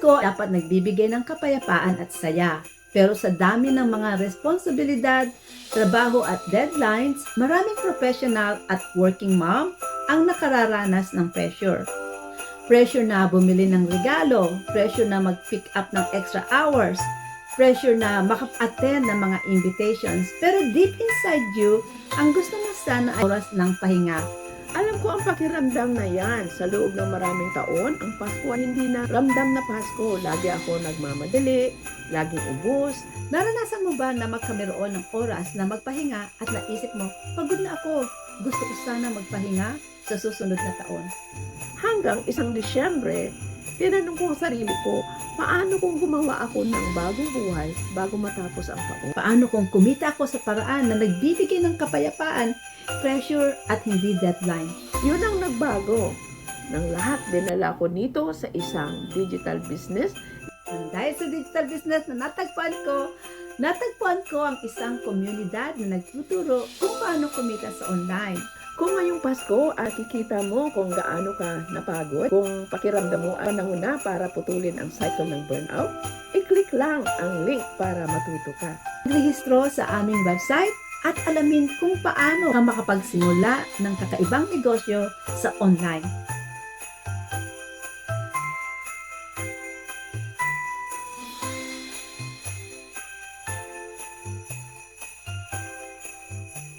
Pasko dapat nagbibigay ng kapayapaan at saya. Pero sa dami ng mga responsibilidad, trabaho at deadlines, maraming professional at working mom ang nakararanas ng pressure. Pressure na bumili ng regalo, pressure na mag-pick up ng extra hours, pressure na makap-attend ng mga invitations. Pero deep inside you, ang gusto mo sana ay oras ng pahinga. Alam ko ang pakiramdam na yan. Sa loob ng maraming taon, ang Pasko ay hindi na ramdam na Pasko. Lagi ako nagmamadali, laging ubos. Naranasan mo ba na magkameroon ng oras na magpahinga at naisip mo, pagod na ako, gusto ko sana magpahinga sa susunod na taon? Hanggang isang Disyembre, tinanong ko ang sarili ko, paano kung gumawa ako ng bagong buhay bago matapos ang taon? Paano kung kumita ako sa paraan na nagbibigay ng kapayapaan, pressure at hindi deadline? Yun ang nagbago. Nang lahat, dinala ko nito sa isang digital business And dahil sa digital business na natagpuan ko, natagpuan ko ang isang komunidad na nagtuturo kung paano kumita sa online. Kung ngayong Pasko, at kikita mo kung gaano ka napagod, kung pakiramdam mo ang nanguna para putulin ang cycle ng burnout, i-click lang ang link para matuto ka. Rehistro sa aming website at alamin kung paano ka makapagsimula ng kakaibang negosyo sa online.